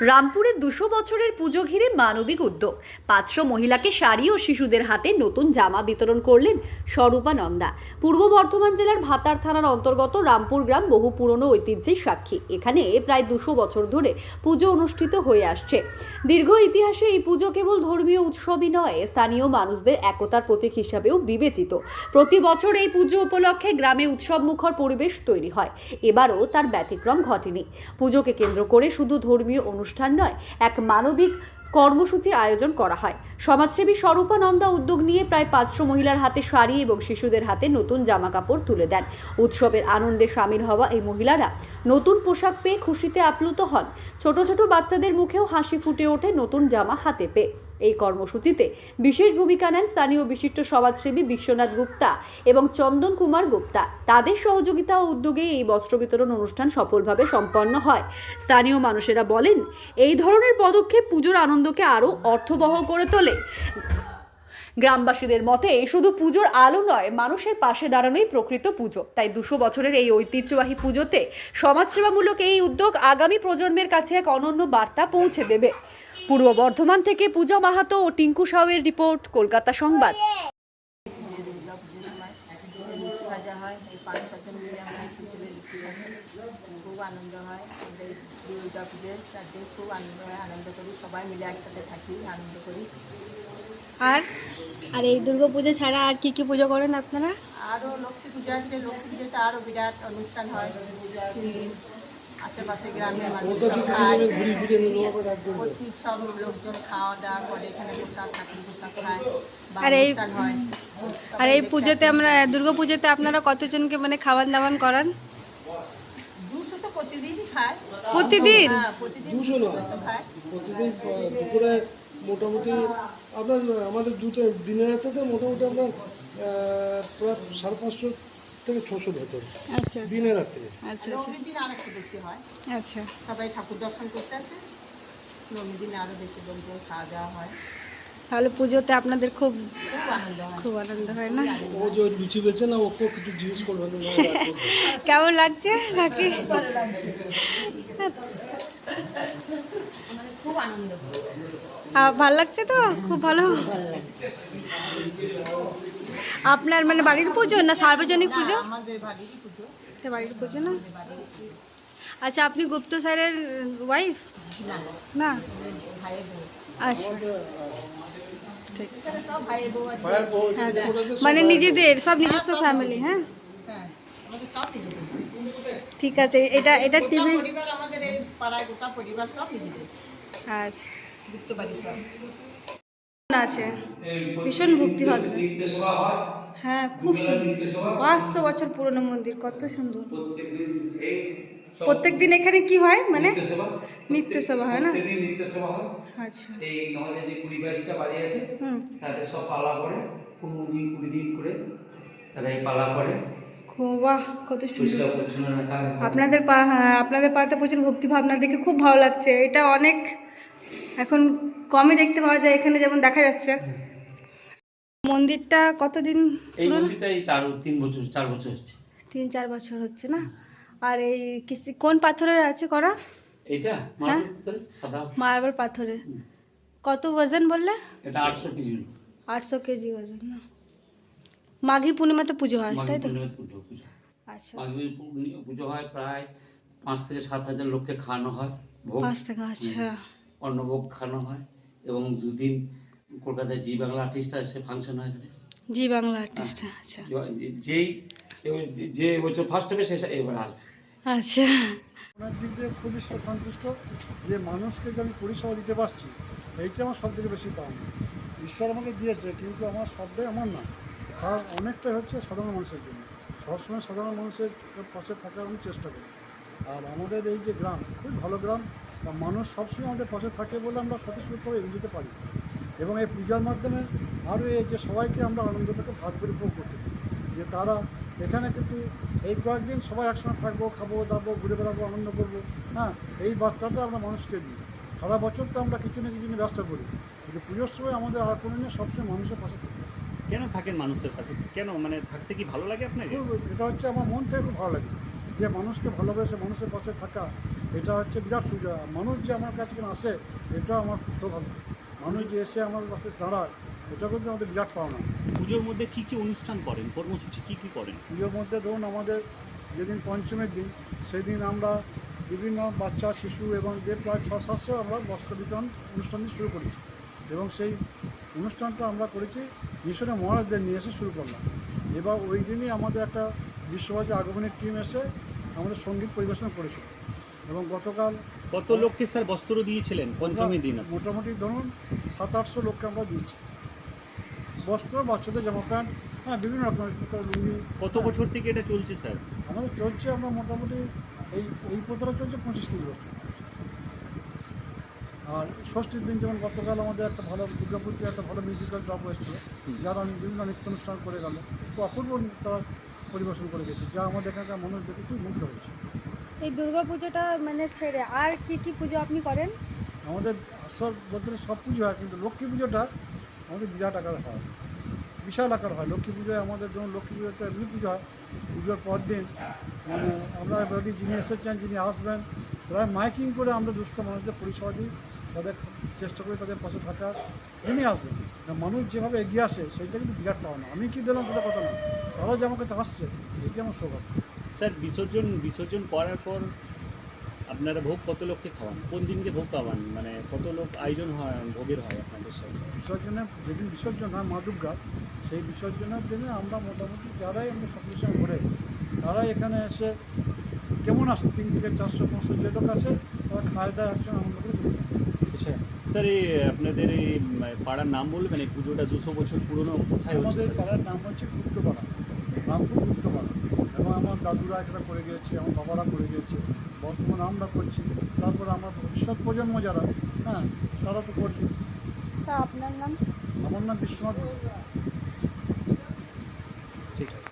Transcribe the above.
রামপুরের দুশো বছরের পুজো ঘিরে মানবিক উদ্যোগ। পাঁচশো মহিলাকে শাড়ি ও শিশুদের হাতে নতুন জামা বিতরণ করলেন স্বরূপা নন্দা। পূর্ব বর্ধমান জেলার ভাতার থানার অন্তর্গত রামপুর গ্রাম বহু পুরনো ঐতিহ্যের সাক্ষী। এখানে প্রায় দুশো বছর ধরে পুজো অনুষ্ঠিত হয়ে আসছে। দীর্ঘ ইতিহাসে এই পুজো কেবল ধর্মীয় উৎসবই নয়, স্থানীয় মানুষদের একতার প্রতীক হিসাবেও বিবেচিত। প্রতি বছর এই পুজো উপলক্ষে গ্রামে উৎসব মুখর পরিবেশ তৈরি হয়। এবারও তার ব্যতিক্রম ঘটেনি। পুজোকে কেন্দ্র করে শুধু ধর্মীয় অনুষ্ঠান নয়, এক মানবিক কর্মসূচির আয়োজন করা হয়। সমাজসেবী স্বরূপানন্দা উদ্যোগ নিয়ে প্রায় পাঁচশো মহিলার হাতে শাড়ি এবং শিশুদের হাতে নতুন জামা কাপড় তুলে দেন। উৎসবের আনন্দে সামিল হওয়া এই মহিলারা নতুন পোশাক পেয়ে খুশিতে আপ্লুত হন। ছোট ছোট বাচ্চাদের মুখেও হাসি ফুটে ওঠে নতুন জামা হাতে পেয়ে। এই কর্মসূচিতে বিশেষ ভূমিকা নেন স্থানীয় বিশিষ্ট সমাজসেবী বিশ্বনাথ গুপ্তা এবং চন্দন কুমার গুপ্তা। তাদের সহযোগিতা ও উদ্যোগে এই বস্ত্র বিতরণ অনুষ্ঠান সফলভাবে সম্পন্ন হয়। স্থানীয় মানুষেরা বলেন, এই ধরনের পদক্ষেপ পুজোর আনন্দকে আরও অর্থবহ করে তোলে। গ্রামবাসীদের মতে, শুধু পুজোর আলো নয়, মানুষের পাশে দাঁড়ানোই প্রকৃত পুজো। তাই দুশো বছরের এই ঐতিহ্যবাহী পুজোতে সমাজসেবামূলক এই উদ্যোগ আগামী প্রজন্মের কাছে এক অনন্য বার্তা পৌঁছে দেবে। পূর্ব বর্ধমান থেকে পূজা মাহাতো ও টিঙ্কু সাউয়ের রিপোর্ট কলকাতা সংবাদ। ভাজা হয় এই পাঁচ ছজন মিলে আমরা শীতলে লুচি ভাজি খুব আনন্দ হয়। আমাদের দুর্গা পুজোর চারদিন খুব আনন্দ হয় আনন্দ করি সবাই মিলে একসাথে থাকি আনন্দ করি। আর? আর এই দুর্গা পুজো ছাড়া আর কি কি পুজো করেন আপনারা? আরও লক্ষ্মী পুজো আছে লক্ষ্মী পুজোতে আরও বিরাট অনুষ্ঠান হয়। আশেপাশে গ্রামের মানুষ সব খায় প্রচুর সব লোকজন খাওয়া দাওয়া করে এখানে প্রসাদ ঠাকুর প্রসাদ খায় আর এই- হয়। আর এই পুজোতে আমরা দুর্গা পুজোতে আপনারা কতজনকে মানে খাওয়ান দাওয়ান করান? দুশো তো প্রতিদিনই খায়। প্রতিদিন? হ্যাঁ প্রতিদিন দুশো না। প্রতিদিন দুপুরে মোটামুটি আপনার আমাদের দুটো দিনের রাতে মোটামুটি আপনার প্রায় সাড়ে পাঁচশো থেকে ছশো ভেতর আচ্ছা দিনের রাত্রে। আচ্ছা নবমীর দিন আর একটু বেশি হয়। আচ্ছা। সবাই ঠাকুর দর্শন করতে আসে। নবমীর দিনে আরও বেশি লোকজন খাওয়া দাওয়া হয়। তাহলে পুজোতে আপনাদের খুব খুব আনন্দ হয়। খুব আনন্দ হয় না? ও যে লুচি বেছে না ওকে কিছু জিজ্ঞেস করবে। কেমন লাগছে নাকি? খুব আনন্দ। ভালো লাগছে তো? খুব ভালো? আপনার মানে বাড়ির পুজো না সার্বজনিক পুজো? আমাদের বাড়িরই পুজো। এটা বাড়ির পুজো না? আচ্ছা আপনি গুপ্ত স্যারের ওয়াইফ না। না? আমাদের ভাইয়ের বউ। আচ্ছা। ঠিক। এখানে সব ভাইয়ের বউ আছে। ভাইয়ের বউ এখানে আচ্ছা। মানে নিজেদের সব নিজস্ব ফ্যামিলি হ্যাঁ? হ্যাঁ আমাদের সব নিজেদের। ঠিক আছে এটা এটা টিভি পরিবার আমাদের এই পাড়ায় গোটা পরিবার সব নিজেদের। আচ্ছা। সব আছে। ভীষণ ভক্তিভাগ হ্যাঁ খুব সুন্দর। পাঁচশো বছর পুরনো মন্দির কত সুন্দর। প্রত্যেক দিন এখানে কি হয় মানে? নিত্য সেবা হয় না? আচ্ছা। এই আমাদের যে কুড়ি বাইশটা বাড়ি আছে তাদের সব পালা করে পনেরো দিন কুড়ি দিন করে তারা এই পালা করে। বাহ কত সুন্দর। আপনাদের পা হ্যাঁ আপনাদের পাতে প্রচুর ভক্তি ভাবনা দেখে খুব ভালো লাগছে। এটা অনেক এখন কমই দেখতে পাওয়া যায় এখানে যেমন দেখা যাচ্ছে। মন্দিরটা কতদিন এই? মন্দিরটা এই চার তিন বছর চার বছর হচ্ছে। তিন চার বছর হচ্ছে না? আর এই কিসি কোন পাথরের আছে করা? এইটা? হ্যাঁ। মার্বেল ভিতরে সাদা? মার্বেল পাথরে কত ওজন বললে? এটা আটশো কেজি। আটশো কেজি ওজন না? মাঘী পূর্ণিমাতে পুজো হয় তাই তো? আচ্ছা। মাঘী পুজো হয় প্রায় পাঁচ থেকে সাত হাজার লোককে খাওয়ানো হয় ভোগ। পাঁচ থেকে আচ্ছা। অন্নভোগ খাওয়ানো হয়। এবং দুদিন কলকাতায় জি বাংলা আর্টিস্ট এসে ফাংশন হয় এখানে। জি বাংলা আর্টিস্ট আচ্ছা। যে- যেই যে- যে বছর ফার্স্ট হবে সে এবার আসবে। আচ্ছা। ওনার দিক দিয়ে খুবই সন্তুষ্ট যে মানুষকে যে আমি পরিষেবা দিতে পারছি এইটা আমার সব থেকে বেশি পাওয়া ঈশ্বর আমাকে দিয়েছে কিন্তু আমার সবটাই আমার না। আর অনেকটাই হচ্ছে সাধারণ মানুষের জন্য। সবসময় সাধারণ মানুষের পাশে থাকার আমি চেষ্টা করি। আর আমাদের এই যে গ্রাম খুব ভালো গ্রাম মানুষ সবসময় আমাদের পাশে থাকে বলে আমরা স্বতঃস্ফূর্তভাবে এগিয়ে যেতে পারি। এবং এই পূজার মাধ্যমে আরও এই যে সবাইকে আমরা আনন্দটাকে ভাগ করে উপভোগ করতে পারি। যে তারা এখানে কিন্তু এই কয়েকদিন সবাই একসঙ্গে থাকব খাব দাবো ঘুরে বেড়াবো আনন্দ করব হ্যাঁ এই বার্তাটা আমরা মানুষকে দিই। সারা বছর তো আমরা কিছু না কিছু নিয়ে ব্যস্ত করি। কিন্তু পুজোর সময় আমাদের আর কোনো নিয়ে সবসময় মানুষের পাশে থাকতে হবে। কেন থাকেন মানুষের কাছে কেন? মানে থাকতে কি ভালো লাগে আপনাকে? খুব এটা হচ্ছে আমার মন থেকে খুব ভালো লাগে। যে মানুষকে ভালোবেসে মানুষের পাশে থাকা এটা হচ্ছে বিরাট সুবিধা। মানুষ যে আমার কাছে আসে এটা আমার খুব সৌভাগ্য মানুষ যে এসে আমার কাছে দাঁড়ায় এটা কিন্তু আমাদের বিরাট পাওনা। পুজোর মধ্যে কি কি অনুষ্ঠান করেন? কর্মসূচি কি কি করেন? পুজোর মধ্যে ধরুন আমাদের যেদিন পঞ্চমের দিন সেদিন আমরা বিভিন্ন বাচ্চা শিশু এবং যে প্রায় ছ সাতশো আমরা বস্ত্র বিতরণ অনুষ্ঠানটি শুরু করেছি। এবং সেই অনুষ্ঠানটা আমরা করেছি মিশনে মহারাজদের নিয়ে এসে শুরু করলাম। এবার ওই দিনই আমাদের একটা বিশ্ববাদী আগমনের টিম এসে আমাদের সংগীত পরিবেশন করেছিল। এবং গতকাল কত লোককে স্যার বস্ত্র দিয়েছিলেন? পঞ্চমী দিন। মোটামুটি ধরুন সাত আটশো লোককে আমরা দিয়েছি। বস্ত্র বাচ্চাদের জামা প্যান্ট হ্যাঁ বিভিন্ন রকমের লুঙ্গি। কত বছর থেকে এটা চলছে স্যার? আমাদের চলছে আমরা মোটামুটি এই এই প্রথাটা চলছে পঁচিশ তিরিশ বছর। আর ষষ্ঠীর দিন যেমন গতকাল আমাদের একটা ভালো দুর্গাপুরতে একটা ভালো মিউজিক্যাল ড্রপ এসেছিল যারা বিভিন্ন নৃত্য অনুষ্ঠান করে গেল তো অপূর্ব তারা পরিবেশন করে গেছে যা আমাদের এখানকার মানুষ দেখে খুব মুগ্ধ হয়েছে এই দুর্গা পুজোটা মানে ছেড়ে, আর কি কি পুজো আপনি করেন? আমাদের আসল বলতে সব পুজো হয়, কিন্তু লক্ষ্মী পুজোটা আমাদের বিরাট আকার হয়, বিশাল আকার হয়। লক্ষ্মী পুজোয় আমাদের যেমন লক্ষ্মী পুজোতে এমনি পুজো হয়, পুজোর পর দিন মানে আমরা বলি যিনি এসেছেন, যিনি আসবেন প্রায় মাইকিং করে আমরা দুস্থ মানুষদের পরিষেবা দিই, তাদের চেষ্টা করি তাদের পাশে থাকা যিনি আসবেন মানুষ যেভাবে এগিয়ে আসে, সেইটা কিন্তু বিরাট পাওয়া না আমি কি দিলাম সেটা কথা না তারা যে আমার কাছে আসছে এটি আমার সৌভাগ্য। স্যার বিসর্জন বিসর্জন করার পর আপনারা ভোগ কত লোককে খাওয়ান? কোন দিনকে ভোগ খাওয়ান? মানে কত লোক আয়োজন হয় ভোগের হয় আপনাদের স্যার বিসর্জনে যেদিন বিসর্জন হয় মা দুর্গা সেই বিসর্জনের দিনে আমরা মোটামুটি যারাই আমরা সবকিছু ঘুরে তারাই এখানে এসে কেমন আসে তিন থেকে চারশো পাঁচশো যে লোক আছে তারা খায় দায় একসঙ্গে আনন্দ করে আচ্ছা স্যার এই আপনাদের এই পাড়ার নাম বলবেন? এই পুজোটা দুশো বছর পুরনো কোথায় আমাদের পাড়ার নাম হচ্ছে গুপ্তপাড়া রামপুর গুপ্তপাড়া। আমার দাদুরা একটা করে গিয়েছে আমার বাবারা করে গিয়েছে বর্তমানে আমরা করছি তারপর আমার ভবিষ্যৎ প্রজন্ম যারা হ্যাঁ তারা তো করবে আপনার নাম? আমার নাম বিশ্বনাথ। ঠিক আছে।